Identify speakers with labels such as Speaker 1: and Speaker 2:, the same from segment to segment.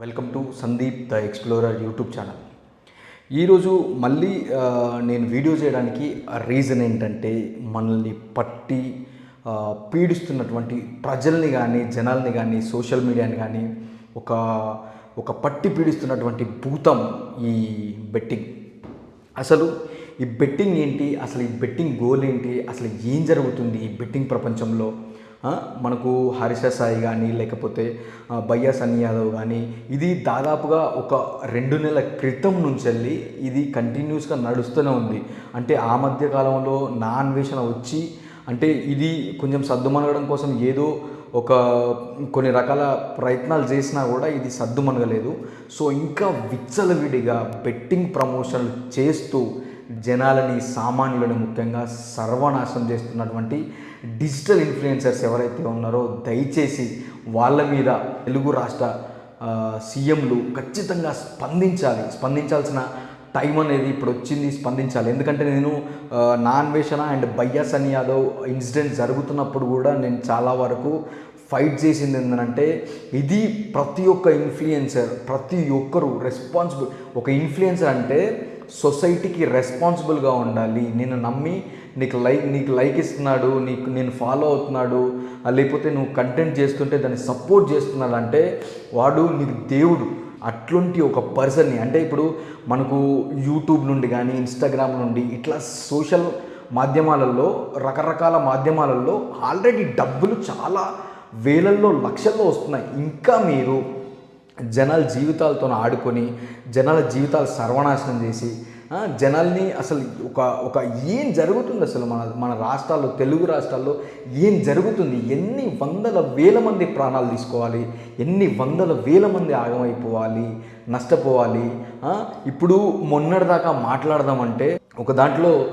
Speaker 1: Welcome to Sandeep the explorer YouTube channel. ఈరోజు మళ్ళీ నేను వీడియో చేయడానికి రీజన్ ఏంటంటే మనల్ని పట్టి పీడిస్తున్నటువంటి ప్రజల్ని కానీ జనాల్ని కానీ సోషల్ మీడియాని కానీ ఒక ఒక పట్టి పీడిస్తున్నటువంటి భూతం ఈ బెట్టింగ్. అసలు ఈ బెట్టింగ్ ఏంటి? అసలు ఈ బెట్టింగ్ గోల్ ఏంటి? అసలు ఏం జరుగుతుంది ఈ బెట్టింగ్ ప్రపంచంలో? మనకు హరిష సాయి కానీ లేకపోతే ఆ, బయ్యా సన్నీ యాదవ్ కానీ ఇది దాదాపుగా ఒక రెండు నెలల క్రితం నుంచి వెళ్ళి ఇది కంటిన్యూస్గా నడుస్తూనే ఉంది. అంటే ఆ మధ్య కాలంలో నా అన్వేషణ వచ్చి అంటే ఇది కొంచెం సర్దుమనగడం కోసం ఏదో ఒక కొన్ని రకాల ప్రయత్నాలు చేసినా కూడా ఇది సర్దుమనగలేదు సో ఇంకా విచ్చలవిడిగా బెట్టింగ్ ప్రమోషన్లు చేస్తూ జనాలని సామాన్యులను ముఖ్యంగా సర్వనాశనం చేస్తున్నటువంటి డిజిటల్ ఇన్ఫ్లుయెన్సర్స్ ఎవరైతే ఉన్నారో దయచేసి వాళ్ళ మీద తెలుగు రాష్ట్ర సీఎంలు ఖచ్చితంగా స్పందించాలి. స్పందించాల్సిన టైం అనేది ఇప్పుడు వచ్చింది స్పందించాలి. ఎందుకంటే నేను నాన్వేషణ అండ్ బయ్యా అని యాదవ్ ఇన్సిడెంట్ జరుగుతున్నప్పుడు కూడా నేను చాలా వరకు ఫైట్ చేసింది ఏంటంటే ఇది ప్రతి ఒక్క ఇన్ఫ్లుయెన్సర్ ప్రతి ఒక్కరు రెస్పాన్సిబుల్ ఒక ఇన్ఫ్లుయెన్సర్ అంటే సొసైటీకి రెస్పాన్సిబుల్గా ఉండాలి. నేను నమ్మి నీకు లైక్ నీకు లైక్ ఇస్తున్నాడు నీకు నేను ఫాలో అవుతున్నాడు లేకపోతే నువ్వు కంటెంట్ చేస్తుంటే దాన్ని సపోర్ట్ చేస్తున్నాడు అంటే వాడు నీకు దేవుడు. అట్లాంటి ఒక పర్సన్ని అంటే ఇప్పుడు మనకు యూట్యూబ్ నుండి కానీ ఇన్స్టాగ్రామ్ నుండి ఇట్లా సోషల్ మాధ్యమాలలో రకరకాల మాధ్యమాలలో ఆల్రెడీ డబ్బులు చాలా వేలల్లో లక్షల్లో వస్తున్నాయి. ఇంకా మీరు జనాల జీవితాలతో ఆడుకొని జనాల జీవితాలు సర్వనాశనం చేసి జనాల్ని అసలు ఒక ఒక ఏం జరుగుతుంది అసలు మన మన రాష్ట్రాల్లో తెలుగు రాష్ట్రాల్లో ఏం జరుగుతుంది? ఎన్ని వందల వేల మంది ప్రాణాలు తీసుకోవాలి? ఎన్ని వందల వేల మంది ఆగమైపోవాలి? నష్టపోవాలి? ఇప్పుడు మొన్నటిదాకా మాట్లాడదామంటే ఒక దాంట్లో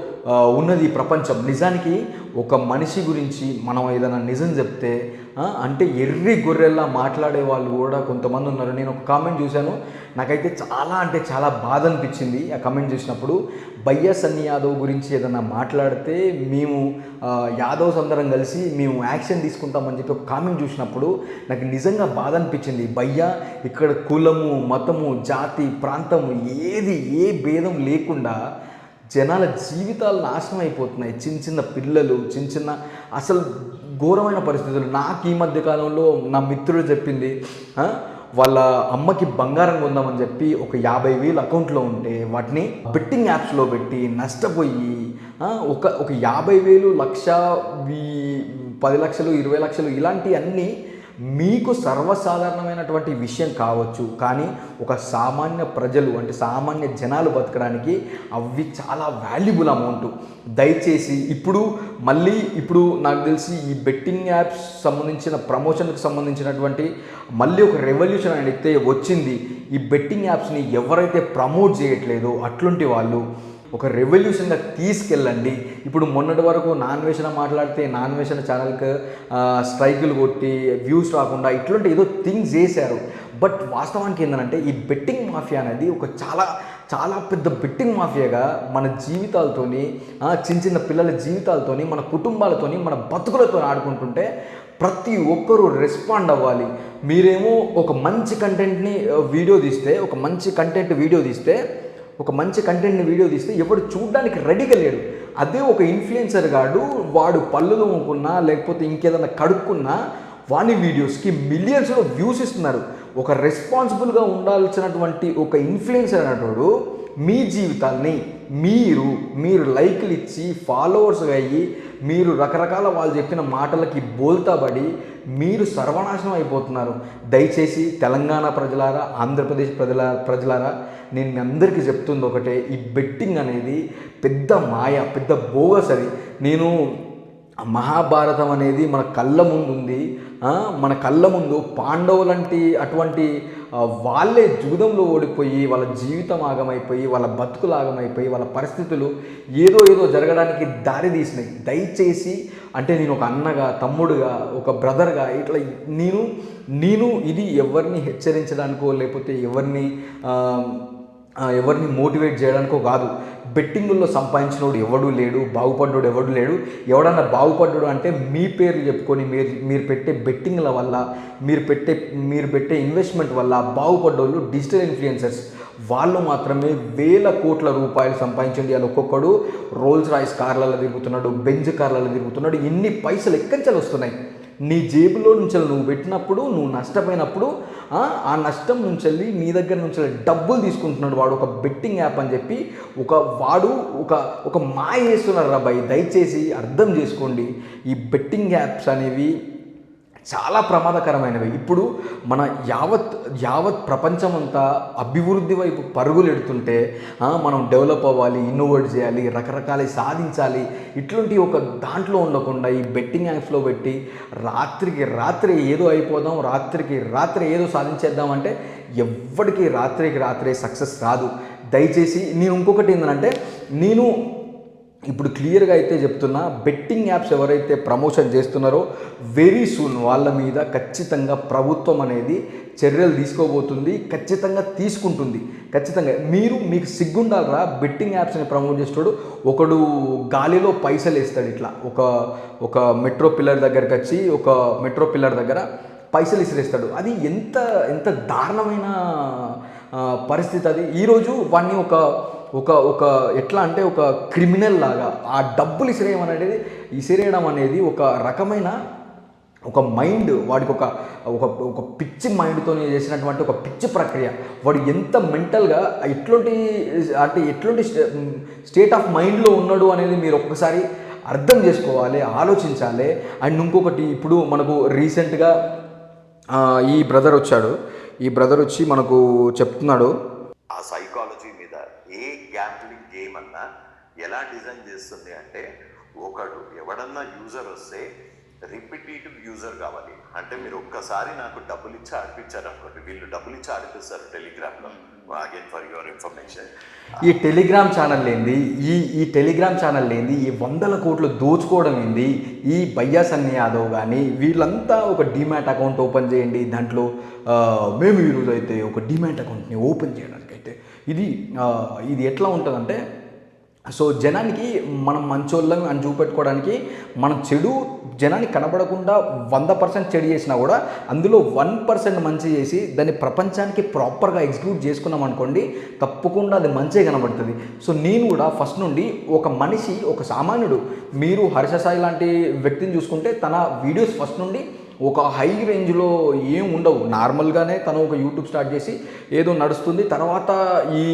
Speaker 1: ఉన్నది ప్రపంచం. నిజానికి ఒక మనిషి గురించి మనం ఏదైనా నిజం చెప్తే అంటే ఎర్రి గొర్రెల్లా మాట్లాడే వాళ్ళు కూడా కొంతమంది ఉన్నారు. నేను ఒక కామెంట్ చూశాను. నాకైతే చాలా అంటే చాలా బాధ అనిపించింది ఆ కామెంట్ చూసినప్పుడు. బయ్యా సన్నీ యాదవ్ గురించి ఏదైనా మాట్లాడితే మేము యాదవ్స్ అందరం కలిసి మేము యాక్షన్ తీసుకుంటామని చెప్పి ఒక కామెంట్ చూసినప్పుడు నాకు నిజంగా బాధ అనిపించింది. భయ్యా ఇక్కడ కులము మతము జాతి ప్రాంతము ఏది ఏ భేదం లేకుండా జనాల జీవితాలు నాశనం అయిపోతున్నాయి. చిన్న చిన్న పిల్లలు చిన్న చిన్న అసలు ఘోరమైన పరిస్థితులు. నాకు ఈ మధ్య కాలంలో నా మిత్రుడు చెప్పింది వాళ్ళ అమ్మకి బంగారం కొందామని చెప్పి ఒక యాభై వేలు అకౌంట్లో ఉంటే వాటిని బెట్టింగ్ యాప్స్లో పెట్టి నష్టపోయి ఒక ఒక యాభై వేలు లక్ష వీ- పది లక్షలు ఇరవై లక్షలు ఇలాంటి అన్నీ మీకు సర్వసాధారణమైనటువంటి విషయం కావచ్చు కానీ ఒక సామాన్య ప్రజలు అంటే సామాన్య జనాలు బతకడానికి అవి చాలా వాల్యుబుల్ అమౌంట్ దయచేసి ఇప్పుడు మళ్ళీ ఇప్పుడు నాకు తెలిసి ఈ బెట్టింగ్ యాప్స్ సంబంధించిన ప్రమోషన్కి సంబంధించినటువంటి మళ్ళీ ఒక రెవల్యూషన్ అయితే వచ్చింది. ఈ బెట్టింగ్ యాప్స్ని ఎవరైతే ప్రమోట్ చేయట్లేదో అట్లాంటి వాళ్ళు ఒక రెవల్యూషన్గా తీసుకెళ్ళండి. ఇప్పుడు మొన్నటి వరకు నాన్ వేషణ మాట్లాడితే నాన్ వేషణ ఛానల్కి స్ట్రైకులు కొట్టి వ్యూస్ రాకుండా ఇట్లాంటి ఏదో థింగ్స్ చేశారు. బట్ వాస్తవానికి ఏంటంటే ఈ బెట్టింగ్ మాఫియా అనేది ఒక చాలా చాలా పెద్ద బెట్టింగ్ మాఫియాగా మన జీవితాలతోని చిన్న చిన్న పిల్లల జీవితాలతోని మన కుటుంబాలతోని మన బతుకులతో ఆడుకుంటుంటే ప్రతి ఒక్కరూ రెస్పాండ్ అవ్వాలి. మీరేమో ఒక మంచి కంటెంట్ని వీడియో తీస్తే ఒక మంచి కంటెంట్ వీడియో తీస్తే ఒక మంచి కంటెంట్ని వీడియో తీస్తే ఎవడు చూడడానికి రెడీగా లేడు. అదే ఒక ఇన్ఫ్లుయెన్సర్ గాడు వాడు పళ్ళు తోముకున్నా లేకపోతే ఇంకేదైనా కడుక్కున్నా వాని వీడియోస్కి మిలియన్స్లో వ్యూస్ ఇస్తున్నారు. ఒక రెస్పాన్సిబుల్గా ఉండాల్సినటువంటి ఒక ఇన్ఫ్లుయెన్సర్ అనేటోడు మీ జీవితాల్ని మీరు మీరు లైక్లు ఇచ్చి ఫాలోవర్స్ అయ్యి మీరు రకరకాల వాళ్ళు చెప్పిన మాటలకి బోల్తాబడి మీరు సర్వనాశనం అయిపోతున్నారు. దయచేసి తెలంగాణ ప్రజలారా ఆంధ్రప్రదేశ్ ప్రజల ప్రజలారా నేను మీ అందరికీ చెప్తుంది ఒకటే ఈ బెట్టింగ్ అనేది పెద్ద మాయ పెద్ద బోగస్ అది. నేను మహాభారతం అనేది మన కళ్ళ ముందుంది మన కళ్ళ ముందు పాండవులంటి అటువంటి వాళ్ళే జూదంలో ఓడిపోయి వాళ్ళ జీవితం ఆగమైపోయి వాళ్ళ బతుకులు ఆగమైపోయి వాళ్ళ పరిస్థితులు ఏదో ఏదో జరగడానికి దారి తీసినాయి. దయచేసి అంటే నేను ఒక అన్నగా తమ్ముడుగా ఒక బ్రదర్గా ఇట్లా నేను నేను ఇది ఎవరిని హెచ్చరించడానికో లేకపోతే ఎవరిని ఎవరిని మోటివేట్ చేయడానికో కాదు. బెట్టింగుల్లో సంపాదించినోడు ఎవడు లేడు బాగుపడ్డోడు ఎవడు లేడు. ఎవడన్నా బాగుపడ్డాడు అంటే మీ పేరు చెప్పుకొని మీరు మీరు పెట్టే బెట్టింగ్ల వల్ల మీరు పెట్టే మీరు పెట్టే ఇన్వెస్ట్మెంట్ వల్ల బాగుపడ్డోళ్ళు డిజిటల్ ఇన్ఫ్లుయెన్సర్స్ వాళ్ళు మాత్రమే వేల కోట్ల రూపాయలు సంపాదించండి వాళ్ళు ఒక్కొక్కడు రోల్స్ రాయిస్ కార్లలో తిరుగుతున్నాడు బెంజ్ కార్లలో తిరుగుతున్నాడు. ఎన్ని పైసలు ఎక్కడి వస్తున్నాయి? నీ జేబులో నుంచి నువ్వు పెట్టినప్పుడు నువ్వు నష్టపోయినప్పుడు ఆ, నష్టం నుంచి వెళ్ళి నీ దగ్గర నుంచి డబ్బులు తీసుకుంటున్నాడు వాడు ఒక బెట్టింగ్ యాప్ అని చెప్పి ఒక వాడు ఒక ఒక మాయ వేస్తున్నారు రాబాయి దయచేసి అర్థం చేసుకోండి ఈ బెట్టింగ్ యాప్స్ అనేవి చాలా ప్రమాదకరమైనవి. ఇప్పుడు మన యావత్ యావత్ ప్రపంచం అంతా అభివృద్ధి వైపు పరుగులు ఎడుతుంటే మనం డెవలప్ అవ్వాలి ఇన్నోవేట్ చేయాలి రకరకాలు సాధించాలి ఇట్లాంటి ఒక దాంట్లో ఉండకుండా ఈ బెట్టింగ్ యాప్స్లో పెట్టి రాత్రికి రాత్రి ఏదో అయిపోదాం రాత్రికి రాత్రి ఏదో సాధించేద్దాం అంటే ఎవ్వడికి రాత్రికి రాత్రే సక్సెస్ రాదు. దయచేసి నేను ఇంకొకటి ఏంటంటే నేను ఇప్పుడు క్లియర్గా అయితే చెప్తున్నా బెట్టింగ్ యాప్స్ ఎవరైతే ప్రమోషన్ చేస్తున్నారో వెరీ సూన్ వాళ్ళ మీద ఖచ్చితంగా ప్రభుత్వం అనేది చర్యలు తీసుకోబోతుంది ఖచ్చితంగా తీసుకుంటుంది. ఖచ్చితంగా మీరు మీకు సిగ్గుండాలరా బెట్టింగ్ యాప్స్ని ప్రమోట్ చేస్తాడు ఒకడు గాలిలో పైసలు వేస్తాడు ఇట్లా. ఒక ఒక మెట్రో పిల్లర్ దగ్గరికి వచ్చి ఒక మెట్రో పిల్లర్ దగ్గర పైసలు ఇసిరేస్తాడు. అది ఎంత ఎంత దారుణమైన పరిస్థితి అది. ఈరోజు వాడిని ఒక ఒక ఒక ఎట్లా అంటే ఒక క్రిమినల్ లాగా ఆ డబ్బులు ఇసిరేయడం అనేది ఇసిరేయడం అనేది ఒక రకమైన ఒక మైండ్ వాడికి ఒక ఒక ఒక పిచ్చి మైండ్తో చేసినటువంటి ఒక పిచ్చి ప్రక్రియ. వాడు ఎంత మెంటల్గా ఎట్లాంటి అంటే ఎట్లాంటి స్టేట్ ఆఫ్ మైండ్లో ఉన్నాడు అనేది మీరు ఒక్కసారి అర్థం చేసుకోవాలి ఆలోచించాలి. అండ్ ఇంకొకటి ఇప్పుడు మనకు రీసెంట్గా ఈ బ్రదర్ వచ్చాడు. ఈ బ్రదర్ వచ్చి మనకు చెప్తున్నాడు
Speaker 2: ఆ సైకాలజీ మీద ఏ గ్యాంబ్లింగ్ గేమ్ అన్నా ఎలా డిజైన్ చేస్తుంది అంటే ఒకడు ఎవడన్నా యూజర్ వస్తే రిపిటేటివ్ యూజర్ కావాలి. అంటే మీరు ఒక్కసారి నాకు డబ్బులు ఇచ్చి ఆడిపించారు అనుకోండి వీళ్ళు డబ్బులు ఇచ్చి ఆడిపిస్తారు టెలిగ్రామ్లో అగైన్ ఫర్ యువర్ ఇన్ఫర్మేషన్.
Speaker 1: ఈ టెలిగ్రామ్ ఛానల్ ఏంది? ఈ ఈ టెలిగ్రామ్ ఛానల్ ఏంది? ఈ వందల కోట్లు దోచుకోవడం ఏంది? ఈ బయ్యా సన్ని యాదవ్ కానీ వీళ్ళంతా ఒక డిమాట్ అకౌంట్ ఓపెన్ చేయండి. దాంట్లో మేము ఈరోజు అయితే ఒక డిమాట్ అకౌంట్ని ఓపెన్ చేయడానికి అయితే ఇది ఇది ఎట్లా ఉంటుందంటే సో జనానికి మనం మంచోళ్ళం అని చూపెట్టుకోవడానికి మనం చెడు జనానికి కనబడకుండా వంద పర్సెంట్ చెడు చేసినా కూడా అందులో వన్ పర్సెంట్ మంచి చేసి దాన్ని ప్రపంచానికి ప్రాపర్గా ఎగ్జిక్యూట్ చేసుకున్నాం అనుకోండి తప్పకుండా అది మంచిగా కనబడుతుంది. సో నేను కూడా ఫస్ట్ నుండి ఒక మనిషి ఒక సామాన్యుడు మీరు హర్ష సాయి లాంటి వ్యక్తిని చూసుకుంటే తన వీడియోస్ ఫస్ట్ నుండి ఒక హై రేంజ్లో ఏం ఉండవు. నార్మల్గానే తను ఒక యూట్యూబ్ స్టార్ట్ చేసి ఏదో నడుస్తుంది. తర్వాత ఈ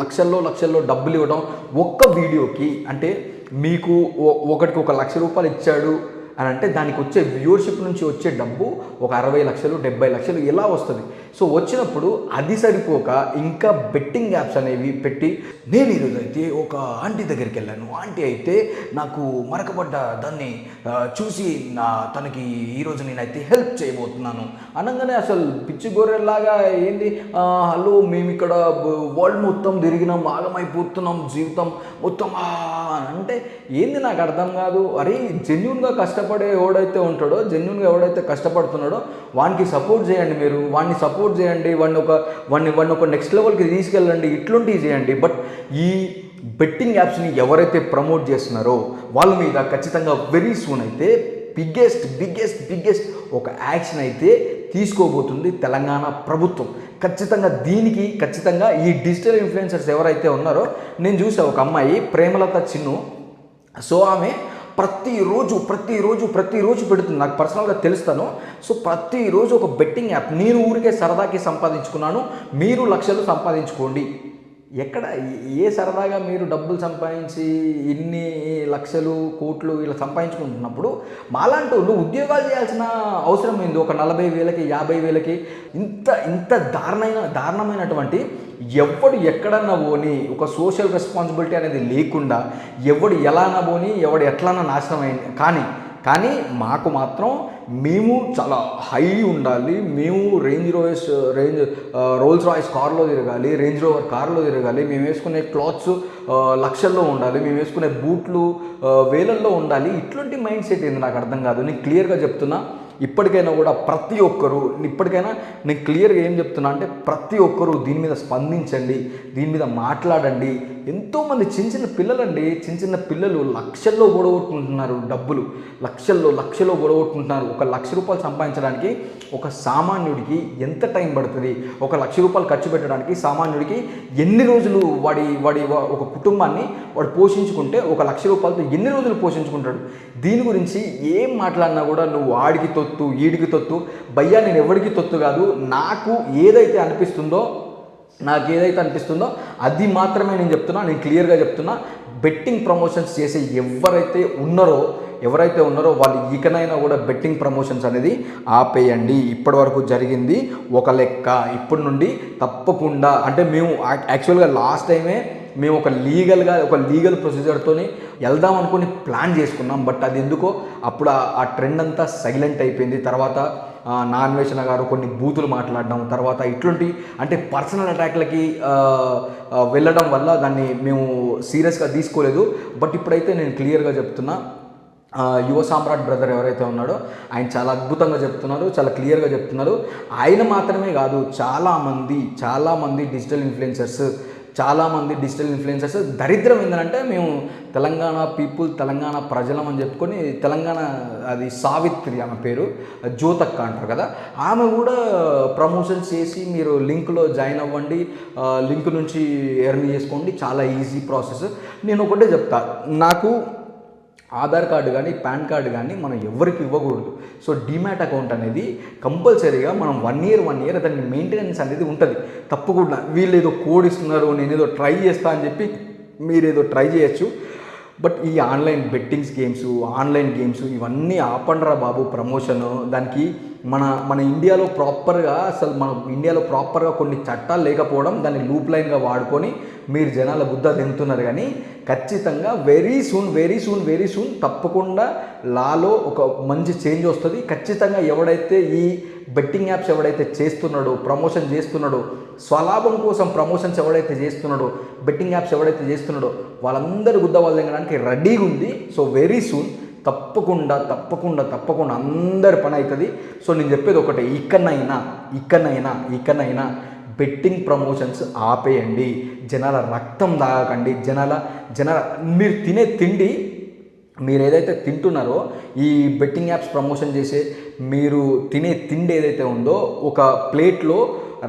Speaker 1: లక్షల్లో లక్షల్లో డబ్బులు ఇవ్వడం ఒక్క వీడియోకి అంటే మీకు ఒకటికి ఒక లక్ష రూపాయలు ఇచ్చాడు అని అంటే దానికి వచ్చే వ్యూవర్షిప్ నుంచి వచ్చే డబ్బు ఒక అరవై లక్షలు డెబ్బై లక్షలు ఎలా వస్తుంది. సో వచ్చినప్పుడు అది సరిపోక ఇంకా బెట్టింగ్ యాప్స్ అనేవి పెట్టి నేను ఈరోజు అయితే ఒక ఆంటీ దగ్గరికి వెళ్ళాను. ఆంటీ అయితే నాకు మరకబడ్డ దాన్ని చూసి నా తనకి ఈరోజు నేనైతే హెల్ప్ చేయబోతున్నాను. అనగానే అసలు పిచ్చి గొర్రెలాగా ఏంది? హలో మేము ఇక్కడ వరల్డ్ మొత్తం తిరిగినాం ఆగమైపోతున్నాం జీవితం మొత్తం అని అంటే ఏంది నాకు అర్థం కాదు. అరే జెన్యున్గా కష్టపడే ఎవడైతే ఉంటాడో జెన్యున్గా ఎవడైతే కష్టపడుతున్నాడో వానికి సపోర్ట్ చేయండి మీరు. వాడిని సపోర్ట్ చేయండి వాడిని ఒక వాడిని వాడిని ఒక నెక్స్ట్ లెవెల్కి తీసుకెళ్ళండి ఇట్లాంటివి చేయండి. బట్ ఈ బెట్టింగ్ యాప్స్ని ఎవరైతే ప్రమోట్ చేస్తున్నారో వాళ్ళ మీద ఖచ్చితంగా వెరీ సూన్ అయితే బిగ్గెస్ట్ బిగ్గెస్ట్ బిగ్గెస్ట్ ఒక యాక్షన్ అయితే తీసుకోబోతుంది తెలంగాణ ప్రభుత్వం. ఖచ్చితంగా దీనికి ఖచ్చితంగా ఈ డిజిటల్ ఇన్ఫ్లుయెన్సర్స్ ఎవరైతే ఉన్నారో నేను చూసా ఒక అమ్మాయి ప్రేమలత చిన్ను. సో ఆమె ప్రతిరోజు ప్రతిరోజు ప్రతిరోజు పెడుతుంది. నాకు పర్సనల్గా తెలుస్తాను. సో ప్రతిరోజు ఒక బెట్టింగ్ యాప్. నేను ఊరికే సరదాకి సంపాదించుకున్నాను. మీరు లక్షలు సంపాదించుకోండి. ఎక్కడ ఏ సరదాగా మీరు డబ్బులు సంపాదించి ఇన్ని లక్షలు కోట్లు ఇలా సంపాదించుకుంటున్నప్పుడు మాలాంటి వాళ్ళు ఉద్యోగాలు చేయాల్సిన అవసరం ఏంది? ఒక నలభై వేలకి యాభై వేలకి ఇంత ఇంత దారుణమైన దారుణమైనటువంటి ఎవడు ఎక్కడన్నా పోని ఒక సోషల్ రెస్పాన్సిబిలిటీ అనేది లేకుండా ఎవడు ఎలానా పోని ఎవడు ఎట్లానా నాశనం అయింది. కానీ కానీ మాకు మాత్రం మేము చాలా హై ఉండాలి. మేము Range Royce Range Rolls Royce కార్లో తిరగాలి. రేంజ్ రోవర్ కార్లో తిరగాలి. మేము వేసుకునే క్లాత్స్ లక్షల్లో ఉండాలి. మేము వేసుకునే బూట్లు వేలల్లో ఉండాలి. ఇట్లాంటి మైండ్ సెట్ ఏంది నాకు అర్థం కాదు. నేను క్లియర్గా చెప్తున్నా. ఇప్పటికైనా కూడా ప్రతి ఒక్కరూ ఇప్పటికైనా నేను క్లియర్గా ఏం చెప్తున్నా అంటే ప్రతి ఒక్కరూ దీని మీద స్పందించండి. దీని మీద మాట్లాడండి. ఎంతోమంది చిన్న చిన్న పిల్లలండి చిన్న చిన్న పిల్లలు లక్షల్లో గొడవట్టుకుంటున్నారు డబ్బులు. లక్షల్లో లక్షల్లో గొడవట్టుకుంటున్నారు ఒక లక్ష రూపాయలు సంపాదించడానికి ఒక సామాన్యుడికి ఎంత టైం పడుతుంది? ఒక లక్ష రూపాయలు ఖర్చు పెట్టడానికి సామాన్యుడికి ఎన్ని రోజులు వాడి వాడి వా- ఒక కుటుంబాన్ని వాడు పోషించుకుంటే ఒక లక్ష రూపాయలతో ఎన్ని రోజులు పోషించుకుంటాడు? దీని గురించి ఏం మాట్లాడినా కూడా నువ్వు ఆడికి తొత్తు ఈడికి తొత్తు భయ్యా నేను ఎవరికి తొత్తు కాదు నాకు ఏదైతే అనిపిస్తుందో నాకు ఏదైతే అనిపిస్తుందో అది మాత్రమే నేను చెప్తున్నా నేను క్లియర్గా చెప్తున్నా. బెట్టింగ్ ప్రమోషన్స్ చేసే ఎవరైతే ఉన్నారో ఎవరైతే ఉన్నారో వాళ్ళు ఇకనైనా కూడా బెట్టింగ్ ప్రమోషన్స్ అనేది ఆపేయండి. ఇప్పటి వరకు జరిగింది ఒక లెక్క. ఇప్పటి నుండి తప్పకుండా అంటే మేము యాక్చువల్గా లాస్ట్ టైమే మేము ఒక లీగల్గా ఒక లీగల్ ప్రొసీజర్తోని వెళ్దాం అనుకుని ప్లాన్ చేసుకున్నాం. బట్ అది ఎందుకో అప్పుడు ఆ- ఆ ట్రెండ్ అంతా సైలెంట్ అయిపోయింది. తర్వాత నాన్వేషణ గారు కొన్ని బూతులు మాట్లాడడం తర్వాత ఇట్లాంటి అంటే పర్సనల్ అటాక్లకి వెళ్ళడం వల్ల దాన్ని మేము సీరియస్గా తీసుకోలేదు. బట్ ఇప్పుడైతే నేను క్లియర్గా చెప్తున్నా యువ సామ్రాట్ బ్రదర్ ఎవరైతే ఉన్నాడో ఆయన చాలా అద్భుతంగా చెప్తున్నారు చాలా క్లియర్గా చెప్తున్నారు. ఆయన మాత్రమే కాదు చాలామంది చాలామంది డిజిటల్ ఇన్ఫ్లుయెన్సర్స్ చాలామంది డిజిటల్ ఇన్ఫ్లుయెన్సర్స్ దరిద్రం ఏంటంటే మేము తెలంగాణ పీపుల్ తెలంగాణ ప్రజలం అని చెప్పుకొని తెలంగాణ అది సావిత్రి ఆమె పేరు జ్యోతక్క అంటారు కదా. ఆమె కూడా ప్రమోషన్స్ చేసి మీరు లింక్లో జాయిన్ అవ్వండి లింక్ నుంచి ఎర్న్ చేసుకోండి చాలా ఈజీ ప్రాసెస్. నేను ఒకటే చెప్తా నాకు ఆధార్ కార్డు కానీ పాన్ కార్డు కానీ మనం ఎవరికి ఇవ్వకూడదు. సో డిమాట్ అకౌంట్ అనేది కంపల్సరీగా మనం వన్ ఇయర్ వన్ ఇయర్ దాన్ని మెయింటెనెన్స్ అనేది ఉంటుంది. తప్పకుండా. వీళ్ళు ఏదో కోడ్ ఇస్తున్నారు నేను ఏదో ట్రై చేస్తా అని చెప్పి మీరు ఏదో ట్రై చేయొచ్చు. బట్ ఈ online bettings games online games ఇవన్నీ ఆపండ్రా బాబు ప్రమోషన్. దానికి మన మన ఇండియాలో ప్రాపర్గా అసలు మన ఇండియాలో ప్రాపర్గా కొన్ని చట్టాలు లేకపోవడం దాన్ని లూప్ లైన్గా వాడుకొని మీరు జనాల బుద్ధ తింటున్నారు కానీ ఖచ్చితంగా very soon very soon very soon తప్పకుండా లాలో ఒక మంచి చేంజ్ వస్తుంది. ఖచ్చితంగా ఎవడైతే ఈ బెట్టింగ్ యాప్స్ ఎవడైతే చేస్తున్నాడో ప్రమోషన్ చేస్తున్నాడో స్వలాభం కోసం ప్రమోషన్స్ ఎవడైతే చేస్తున్నాడో బెట్టింగ్ యాప్స్ ఎవడైతే చేస్తున్నాడో వాళ్ళందరూ గుద్ద వాళ్ళు రెడీగా ఉంది. సో వెరీ సూన్ తప్పకుండా తప్పకుండా తప్పకుండా అందరి పని అవుతుంది. సో నేను చెప్పేది ఒకటే ఇక్కడనైనా ఇక్కడనైనా ఇక్కడనైనా బెట్టింగ్ ప్రమోషన్స్ ఆపేయండి. జనాల రక్తం తాగకండి. జనాల జనాల మీరు తినే తిండి మీరు ఏదైతే తింటున్నారో ఈ బెట్టింగ్ యాప్స్ ప్రమోషన్ చేసే మీరు తినే తిండి ఏదైతే ఉందో ఒక ప్లేట్లో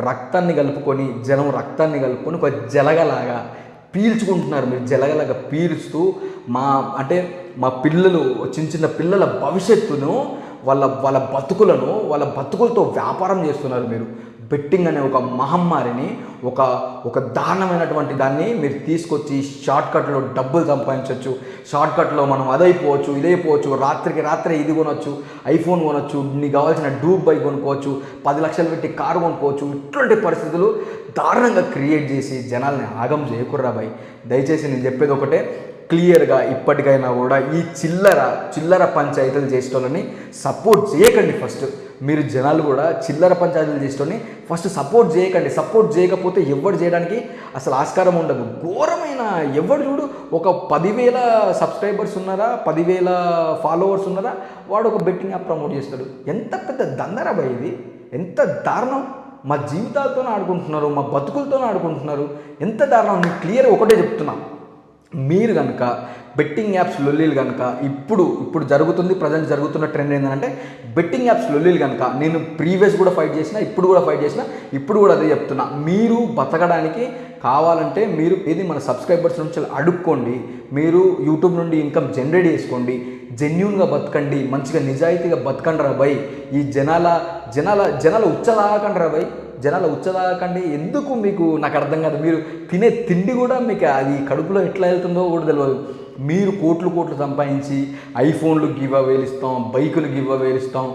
Speaker 1: రక్తాన్ని కలుపుకొని జనం రక్తాన్ని కలుపుకొని ఒక జలగలాగా పీల్చుకుంటున్నారు. మీరు జలగలాగా పీల్చుతూ మా అంటే మా పిల్లలు చిన్న చిన్న పిల్లల భవిష్యత్తును వాళ్ళ వాళ్ళ బతుకులను వాళ్ళ బతుకులతో వ్యాపారం చేస్తున్నారు మీరు. బెట్టింగ్ అనే ఒక మహమ్మారిని ఒక ఒక దారుణమైనటువంటి దాన్ని మీరు తీసుకొచ్చి షార్ట్కట్లో డబ్బులు సంపాదించవచ్చు షార్ట్కట్లో మనం అదైపోవచ్చు ఇదైపోవచ్చు రాత్రికి రాత్రే ఇది కొనొచ్చు ఐఫోన్ కొనొచ్చు నీకు కావాల్సిన డూబ్ బైక్ కొనుక్కోవచ్చు పది లక్షలు పెట్టి కారు కొనుక్కోవచ్చు. ఇట్లాంటి పరిస్థితులు దారుణంగా క్రియేట్ చేసి జనాల్ని ఆగం చేయకుర్రా బాయ్. దయచేసి నేను చెప్పేది ఒకటే క్లియర్గా ఇప్పటికైనా కూడా ఈ చిల్లర చిల్లర పంచాయతీలు చేసేటోళ్ళని సపోర్ట్ చేయకండి ఫస్ట్. మీరు జనాలు కూడా చిల్లర పంచాయతీలు తీసుకొని ఫస్ట్ సపోర్ట్ చేయకండి సపోర్ట్ చేయకపోతే ఎవరు చేయడానికి అసలు ఆస్కారం ఉండదు. ఘోరమైన ఎవరు చూడు ఒక పదివేల సబ్స్క్రైబర్స్ ఉన్నారా పదివేల ఫాలోవర్స్ ఉన్నారా వాడు ఒక బెట్టింగ్ యాప్ ప్రమోట్ చేస్తాడు. ఎంత పెద్ద దందరబా ఇది? ఎంత దారుణం. మా జీవితాలతో ఆడుకుంటున్నారు మా బతుకులతో ఆడుకుంటున్నారు. ఎంత దారుణం. క్లియర్ ఒకటే చెప్తున్నా. మీరు కనుక బెట్టింగ్ యాప్స్ లొల్లీలు కనుక ఇప్పుడు ఇప్పుడు జరుగుతుంది ప్రజెంట్ జరుగుతున్న ట్రెండ్ ఏంటంటే బెట్టింగ్ యాప్స్ లొల్లీలు కనుక నేను ప్రీవియస్ కూడా ఫైట్ చేసిన ఇప్పుడు కూడా ఫైట్ చేసిన ఇప్పుడు కూడా అదే చెప్తున్నా. మీరు బతకడానికి కావాలంటే మీరు ఏది మన సబ్స్క్రైబర్స్ నుంచి అడుక్కోండి మీరు యూట్యూబ్ నుండి ఇన్కమ్ జనరేట్ చేసుకోండి జెన్యున్గా బతకండి మంచిగా నిజాయితీగా బతకండి రా భయ్ ఈ జనాల జనాల జనాల ఉచ్చదాకండి రా భయ్ జనాలు ఉచ్చదాకండి ఎందుకు మీకు నాకు అర్థం కాదు. మీరు తినే తిండి కూడా మీకు అది కడుపులో ఎట్లా వెళ్తుందో కూడా తెలియదు మీరు కోట్లు కోట్లు సంపాదించి ఐఫోన్లు గివ్ అవేలు ఇస్తాం బైకులు గివ్ అవేలు ఇస్తాం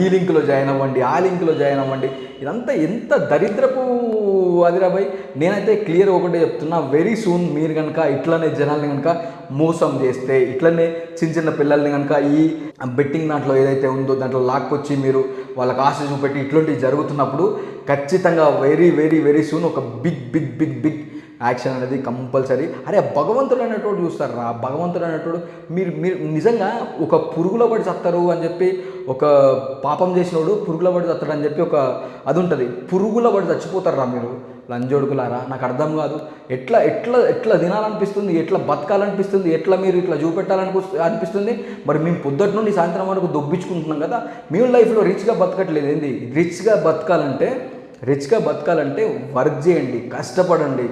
Speaker 1: ఈ లింక్లో జాయిన్ అవ్వండి ఆ లింక్లో జాయిన్ అవ్వండి. ఇదంతా ఎంత దరిద్రపు అదిరాబాయ్ నేనైతే క్లియర్ ఒకటే చెప్తున్నా వెరీ సూన్ మీరు కనుక ఇట్లనే జనాల్ని కనుక మోసం చేస్తే ఇట్లనే చిన్న చిన్న పిల్లల్ని కనుక ఈ బెట్టింగ్ దాంట్లో ఏదైతే ఉందో దాంట్లో లాక్కొచ్చి మీరు వాళ్ళకి ఆశ చూపెట్టి ఇట్లాంటివి జరుగుతున్నప్పుడు ఖచ్చితంగా వెరీ వెరీ వెరీ సూన్ ఒక big big big big action అనేది కంపల్సరీ. అరే భగవంతుడు అనేటోడు చూస్తారు రా భగవంతుడు అనేటోడు మీరు మీరు నిజంగా ఒక పురుగులో పడి చస్తారు అని చెప్పి ఒక పాపం చేసినోడు పురుగులో పడి చస్తాడు అని చెప్పి ఒక అది ఉంటుంది. పురుగులో పడి చచ్చిపోతారు రా మీరు. లంజోడుకులారా? నాకు అర్థం కాదు. ఎట్లా ఎట్లా ఎట్లా తినాలనిపిస్తుంది? ఎట్లా బతకాలనిపిస్తుంది? ఎట్లా మీరు ఇట్లా చూపెట్టాలనిపి అనిపిస్తుంది? మరి మేము పొద్దుట నుండి సాయంత్రం వరకు దొబ్బించుకుంటున్నాం కదా. మేము లైఫ్లో రిచ్గా బతకట్లేదు ఏంది? రిచ్గా బతకాలంటే రిచ్గా బతకాలంటే వర్క్ చేయండి కష్టపడండి.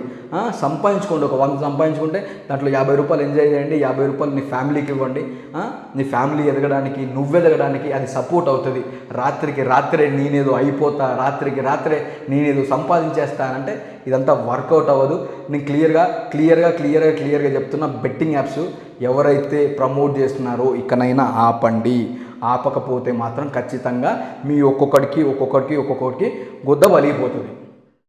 Speaker 1: సంపాదించుకోండి. ఒక వంద సంపాదించుకుంటే దాంట్లో యాభై రూపాయలు ఎంజాయ్ చేయండి యాభై రూపాయలు నీ ఫ్యామిలీకి ఇవ్వండి. నీ ఫ్యామిలీ ఎదగడానికి నువ్వు ఎదగడానికి అది సపోర్ట్ అవుతుంది. రాత్రికి రాత్రే నేనేదో అయిపోతా రాత్రికి రాత్రే నేనేదో సంపాదించేస్తానంటే ఇదంతా వర్కౌట్ అవ్వదు. నేను క్లియర్గా క్లియర్గా క్లియర్గా క్లియర్గా చెప్తున్నా బెట్టింగ్ యాప్స్ ఎవరైతే ప్రమోట్ చేస్తున్నారో ఇకనైనా ఆపండి. ఆపకపోతే మాత్రం ఖచ్చితంగా మీ ఒక్కొక్కడికి ఒక్కొక్కడికి ఒక్కొక్కడికి గుద్ద బలిగిపోతుంది